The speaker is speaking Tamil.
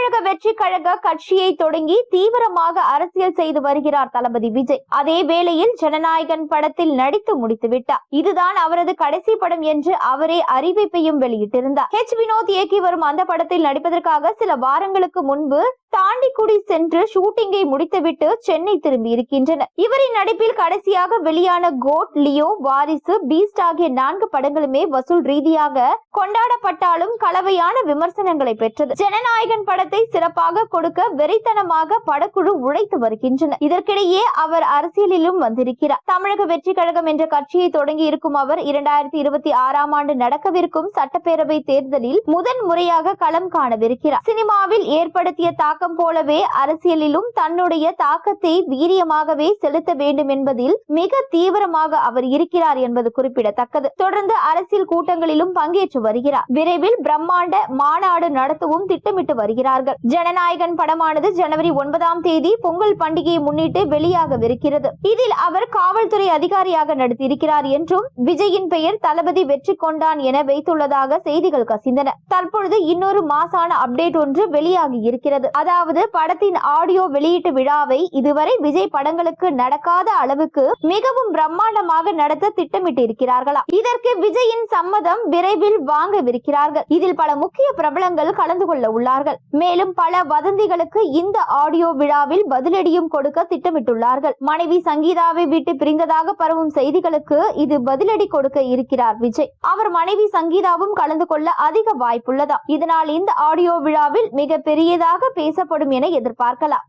தமிழக வெற்றி கழக கட்சியை தொடங்கி தீவிரமாக அரசியல் செய்து வருகிறார் தளபதி விஜய். அதே வேளையில் ஜனநாயகன் படத்தில் நடித்து முடித்துவிட்டார் இதுதான் அவரது கடைசி படம் என்று அவரே அறிவிப்பையும் வெளியிட்டிருந்தார். ஹெச் வினோத் இயக்கி வரும் அந்த படத்தில் நடிப்பதற்காக சில வாரங்களுக்கு முன்பு தாண்டிக்குடி சென்று ஷூட்டிங்கை முடித்துவிட்டு சென்னை திரும்பி இருக்கின்றனர். இவரின் நடிப்பில் கடைசியாக வெளியான கோட் லியோ வாரிசு பீஸ்ட் ஆகிய நான்கு படங்களுமே வசூல் ரீதியாக கொண்டாடப்பட்டாலும் கலவையான விமர்சனங்களை பெற்றது. ஜனநாயகன் படத்தை பணிகளை சிறப்பாக கொடுக்க வெறித்தனமாக படக்குழு உழைத்து வருகின்றனர் இதற்கிடையே அவர் அரசியலிலும் வந்திருக்கிறார். தமிழக வெற்றி கழகம் என்ற கட்சியை தொடங்கி இருக்கும் அவர் இரண்டாயிரத்தி இருபத்தி ஆறாம் ஆண்டு நடக்கவிருக்கும் சட்டப்பேரவை தேர்தலில் முதன் முறையாக களம் காணவிருக்கிறார். சினிமாவில் ஏற்படுத்திய தாக்கம் போலவே அரசியலிலும் தன்னுடைய தாக்கத்தை வீரியமாகவே செலுத்த வேண்டும் என்பதில் மிக தீவிரமாக அவர் இருக்கிறார் என்பது குறிப்பிடத்தக்கது. தொடர்ந்து அரசியல் கூட்டங்களிலும் பங்கேற்று வருகிறார். விரைவில் பிரம்மாண்ட மாநாடு நடத்தவும் திட்டமிட்டு வருகிறார். வருகிறார்கள் ஜனநாயகன் படமானது ஜனவரி ஒன்பதாம் தேதி பொங்கல் பண்டிகையை முன்னிட்டு வெளியாகவிருக்கிறது. இதில் அவர் காவல்துறை அதிகாரியாக நடித்திருக்கிறார் என்றும் விஜயின் பெயர் தளபதி வெற்றி கொண்டான் என வைத்துள்ளதாக செய்திகள் கசிந்தன. தற்பொழுது இன்னொரு மாசான அப்டேட் ஒன்று வெளியாகி இருக்கிறது அதாவது படத்தின் ஆடியோ வெளியீட்டு விழாவை இதுவரை விஜய் படங்களுக்கு நடக்காத அளவுக்கு மிகவும் பிரம்மாண்டமாக நடத்த திட்டமிட்டு இருக்கிறார்களா இதற்கு விஜயின் சம்மதம் விரைவில் வாங்கவிருக்கிறார்கள். இதில் பல முக்கிய பிரபலங்கள் கலந்து கொள்ள உள்ளார்கள். மேலும் பல வதந்திகளுக்கு இந்த ஆடியோ விழாவில் பதிலடியும் கொடுக்க திட்டமிட்டுள்ளார்கள். மனைவி சங்கீதாவை விட்டு பிரிந்ததாக பரவும் செய்திகளுக்கு இது பதிலடி கொடுக்க இருக்கிறார் விஜய். அவர் மனைவி சங்கீதாவும் கலந்து கொள்ள அதிக வாய்ப்புள்ளதா? இதனால் இந்த ஆடியோ விழாவில் மிக பெரியதாக பேசப்படும் என எதிர்பார்க்கலாம்.